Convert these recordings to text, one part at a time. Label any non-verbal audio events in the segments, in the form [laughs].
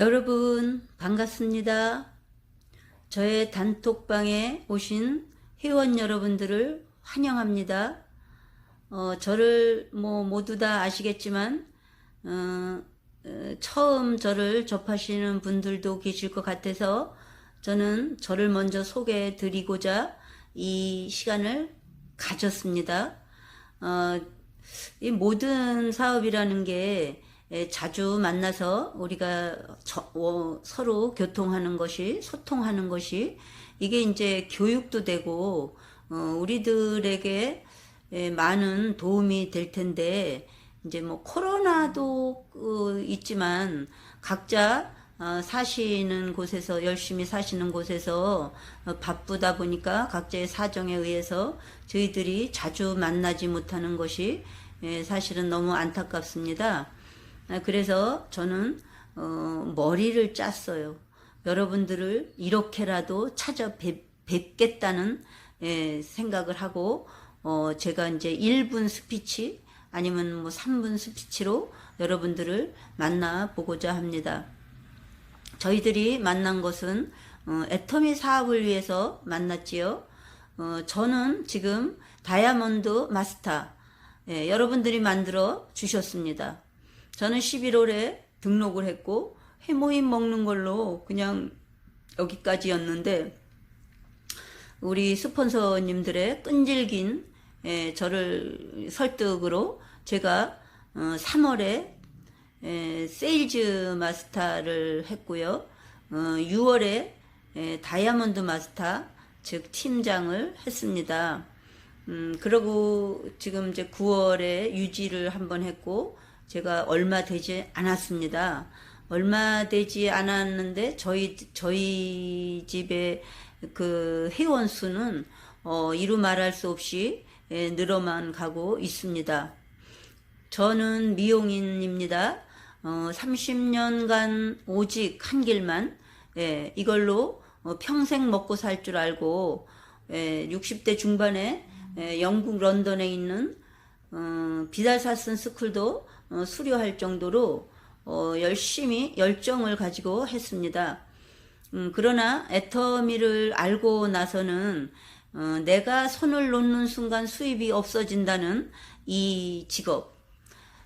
여러분 반갑습니다. 저의 단톡방에 오신 회원 여러분들을 환영합니다. 어, 저를 뭐 모두 다 아시겠지만 어, 어, 처음 저를 접하시는 분들도 계실 것 같아서 저는 저를 먼저 소개해 드리고자 이 시간을 가졌습니다. 어, 이 모든 사업이라는 게 에, 자주 만나서 우리가 저- 어, 서로 교통하는 것이 소통하는 것이 이게 이제 교육도 되고 어, 우리들에게 에, 많은 도움이 될 텐데 이제 뭐 코로나도 어, 있지만 각자 어, 사시는 곳에서 열심히 사시는 곳에서 어, 바쁘다 보니까 각자의 사정에 의해서 저희들이 자주 만나지 못하는 것이 예, 사실은 너무 안타깝습니다. 아, 그래서 저는 어, 머리를 짰어요. 여러분들을 이렇게라도 찾아 뵙, 뵙겠다는 예, 생각을 하고 어, 제가 이제 1분 스피치 아니면 뭐 3분 스피치로 여러분들을 만나 보고자 합니다. 저희들이 만난 것은 어, 애터미 사업을 위해서 만났지요. 어, 저는 지금 다이아몬드 마스터 예, 여러분들이 만들어 주셨습니다. 저는 11월에 등록을 했고 해모임 먹는 걸로 그냥 여기까지였는데 우리 스폰서님들의 끈질긴 예, 저를 설득으로 제가 어, 3월에 에, 세일즈 마스터를 했고요. 어, 6월에 에, 다이아몬드 마스터 즉 팀장을 했습니다. 음, 그러고 지금 이제 9월에 유지를 한번 했고 제가 얼마 되지 않았습니다. 얼마 되지 않았는데 저희 저희 집에 그 회원 수는 어, 이루 말할 수 없이 에, 늘어만 가고 있습니다. 저는 미용인입니다. 어, 30년간 오직 한 길만, 예, 이걸로 어, 평생 먹고 살 줄 알고, 예, 60대 중반에 예, 영국 런던에 있는 어, 비달사슨 스쿨도 어, 수료할 정도로 어, 열심히 열정을 가지고 했습니다. 음, 그러나 애터미를 알고 나서는 어, 내가 손을 놓는 순간 수입이 없어진다는 이 직업.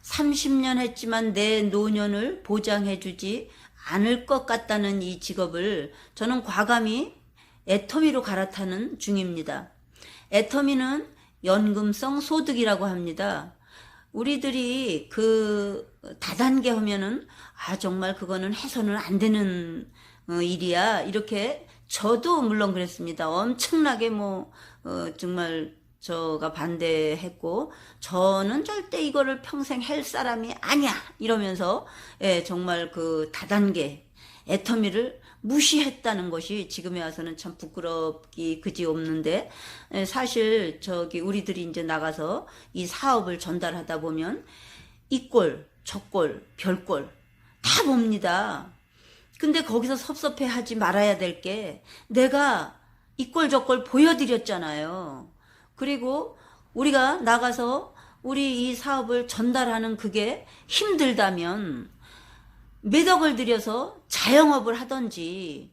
30년 했지만 내 노년을 보장해주지 않을 것 같다는 이 직업을 저는 과감히 애터미로 갈아타는 중입니다. 애터미는 연금성 소득이라고 합니다. 우리들이 그 다단계 하면은 아 정말 그거는 해서는 안 되는 어, 일이야 이렇게 저도 물론 그랬습니다. 엄청나게 뭐 어, 정말 저가 반대했고 저는 절대 이거를 평생 할 사람이 아니야 이러면서 예, 정말 그 다단계 애터미를 무시했다는 것이 지금에 와서는 참 부끄럽기 그지 없는데 예, 사실 저기 우리들이 이제 나가서 이 사업을 전달하다 보면 이 꼴, 저 꼴, 별 꼴 다 봅니다. 근데 거기서 섭섭해 하지 말아야 될 게 내가 이 꼴 저 꼴 보여드렸잖아요. 그리고 우리가 나가서 우리 이 사업을 전달하는 그게 힘들다면 매덕을 들여서 자영업을 하던지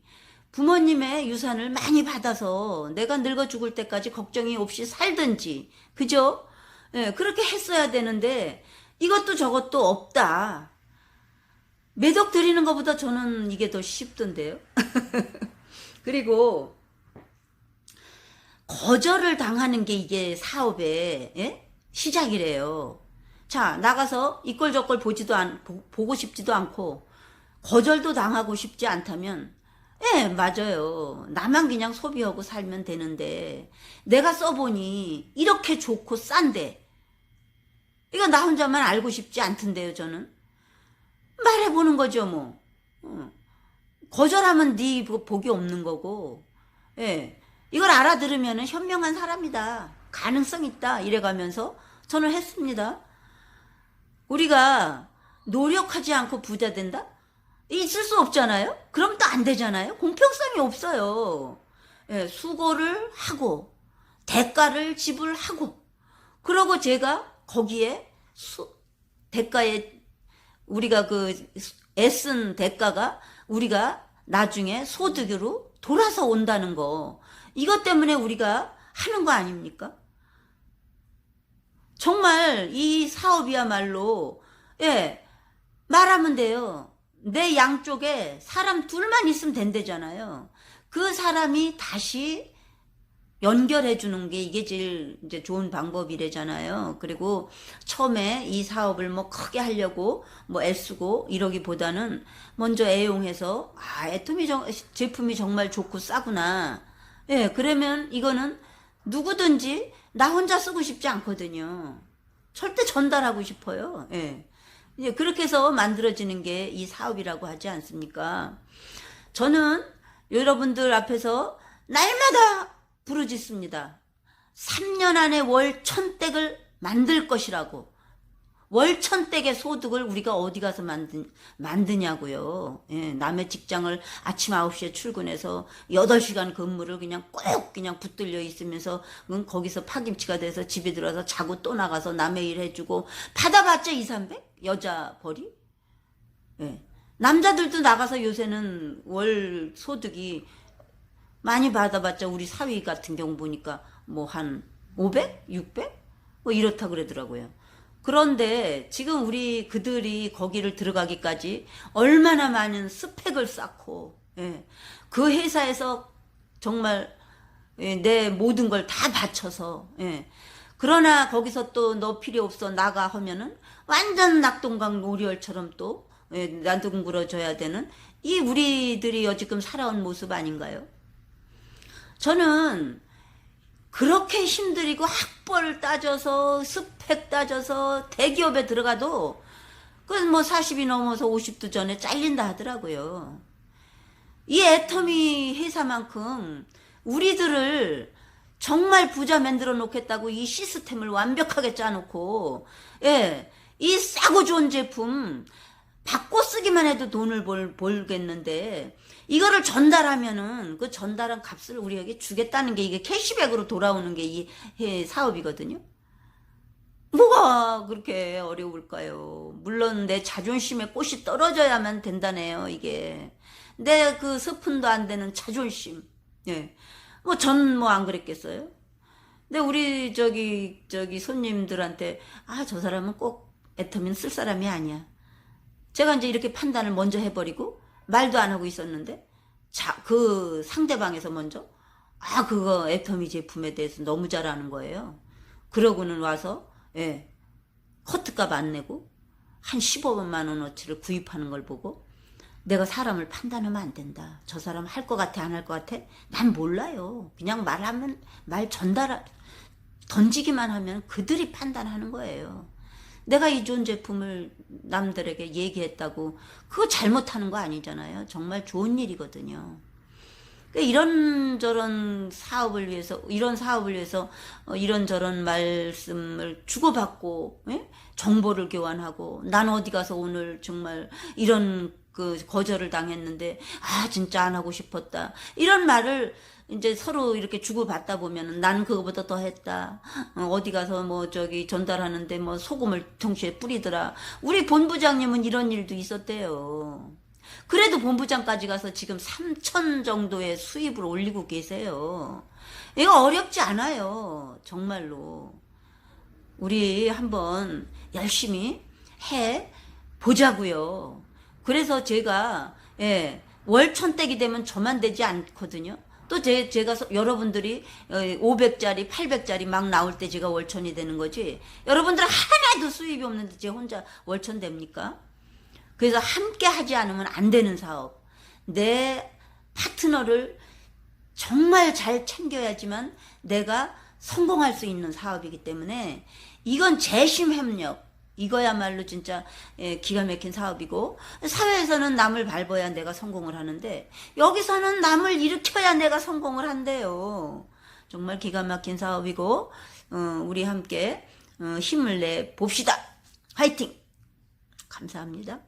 부모님의 유산을 많이 받아서 내가 늙어 죽을 때까지 걱정이 없이 살든지 그죠? 예, 그렇게 했어야 되는데 이것도 저것도 없다. 매덕 드리는 것보다 저는 이게 더 쉽던데요. [laughs] 그리고 거절을 당하는 게 이게 사업의 예? 시작이래요. 자, 나가서 이꼴 저꼴 보지도 않, 보, 보고 싶지도 않고, 거절도 당하고 싶지 않다면, 예, 맞아요. 나만 그냥 소비하고 살면 되는데, 내가 써보니, 이렇게 좋고 싼데, 이거 나 혼자만 알고 싶지 않던데요, 저는. 말해보는 거죠, 뭐. 어. 거절하면 네 보- 복이 없는 거고, 예. 이걸 알아들으면 현명한 사람이다. 가능성 있다. 이래가면서 저는 했습니다. 우리가 노력하지 않고 부자 된다? 있을 수 없잖아요? 그럼 또 안 되잖아요? 공평성이 없어요. 예, 수고를 하고, 대가를 지불하고, 그러고 제가 거기에 수, 대가에 우리가 그 애쓴 대가가 우리가 나중에 소득으로 돌아서 온다는 거. 이것 때문에 우리가 하는 거 아닙니까? 정말 이 사업이야말로, 예, 말하면 돼요. 내 양쪽에 사람 둘만 있으면 된대잖아요. 그 사람이 다시 연결해 주는 게 이게 제일 이제 좋은 방법이래잖아요. 그리고 처음에 이 사업을 뭐 크게 하려고 뭐 애쓰고 이러기보다는 먼저 애용해서 아, 애토미 정, 제품이 정말 좋고 싸구나. 예, 그러면 이거는 누구든지 나 혼자 쓰고 싶지 않거든요. 절대 전달하고 싶어요. 예. 이제 그렇게 해서 만들어지는 게 이 사업이라고 하지 않습니까? 저는 여러분들 앞에서 날마다 부르짖습니다. 3년 안에 월 천댁을 만들 것이라고. 월 천댁의 소득을 우리가 어디 가서 만드, 만드냐고요. 예, 남의 직장을 아침 9시에 출근해서 8시간 근무를 그냥 꼭 그냥 붙들려 있으면서 응, 거기서 파김치가 돼서 집에 들어와서 자고 또 나가서 남의 일 해주고 받아봤자 2, 300? 여자 벌이? 예. 남자들도 나가서 요새는 월 소득이 많이 받아봤자 우리 사위 같은 경우 보니까 뭐 한 500? 600? 뭐 이렇다 그러더라고요. 그런데 지금 우리 그들이 거기를 들어가기까지 얼마나 많은 스펙을 쌓고, 예. 그 회사에서 정말 예, 내 모든 걸 다 바쳐서, 예. 그러나 거기서 또 너 필요 없어 나가 하면은 완전 낙동강 노리얼처럼 또 예, 나둥그러져야 되는 이 우리들이 여지금 살아온 모습 아닌가요? 저는 그렇게 힘들이고 학벌 따져서 스펙 따져서 대기업에 들어가도 그뭐 40이 넘어서 50도 전에 잘린다 하더라고요. 이 애터미 회사만큼 우리들을 정말 부자 만들어 놓겠다고 이 시스템을 완벽하게 짜놓고 예, 이 싸고 좋은 제품 바꿔 쓰기만 해도 돈을 벌, 벌겠는데 이거를 전달하면은 그 전달한 값을 우리에게 주겠다는 게 이게 캐시백으로 돌아오는 게 이 사업이거든요. 뭐가 그렇게 어려울까요? 물론 내 자존심에 꽃이 떨어져야만 된다네요, 이게. 내 그 스푼도 안 되는 자존심. 예. 뭐 전 뭐 안 그랬겠어요? 근데 우리 저기 저기 손님들한테 아 저 사람은 꼭 애터미는 쓸 사람이 아니야. 제가 이제 이렇게 판단을 먼저 해 버리고 말도 안 하고 있었는데 자 그 상대방에서 먼저 아 그거 애터미 제품에 대해서 너무 잘 아는 거예요. 그러고는 와서 예 커트값 안 내고 한 15만 원어치를 구입하는 걸 보고 내가 사람을 판단하면 안 된다. 저 사람 할 것 같아 안 할 것 같아? 난 몰라요. 그냥 말하면 말 전달 던지기만 하면 그들이 판단하는 거예요. 내가 이 좋은 제품을 남들에게 얘기했다고 그거 잘못하는 거 아니잖아요. 정말 좋은 일이거든요. 그러니까 이런저런 사업을 위해서 이런 사업을 위해서 어, 이런저런 말씀을 주고받고 예? 정보를 교환하고 난 어디 가서 오늘 정말 이런 그 거절을 당했는데 아 진짜 안 하고 싶었다 이런 말을 이제 서로 이렇게 주고받다 보면은 나는 그거보다 더 했다 어, 어디 가서 뭐 저기 전달하는데 뭐 소금을 동시에 뿌리더라 우리 본부장님은 이런 일도 있었대요. 그래도 본부장까지 가서 지금 3천 정도의 수입을 올리고 계세요. 이거 어렵지 않아요. 정말로. 우리 한번 열심히 해 보자고요. 그래서 제가 예, 월천댁이 되면 저만 되지 않거든요. 또 제, 제가 서- 여러분들이 500짜리, 800짜리 막 나올 때 제가 월천이 되는 거지. 여러분들 하나도 수입이 없는데 제 혼자 월천 됩니까? 그래서 함께 하지 않으면 안 되는 사업. 내 파트너를 정말 잘 챙겨야지만 내가 성공할 수 있는 사업이기 때문에 이건 재심 협력. 이거야말로 진짜 예, 기가 막힌 사업이고 사회에서는 남을 밟아야 내가 성공을 하는데 여기서는 남을 일으켜야 내가 성공을 한대요. 정말 기가 막힌 사업이고 어, 우리 함께 어, 힘을 내 봅시다. 화이팅! 감사합니다.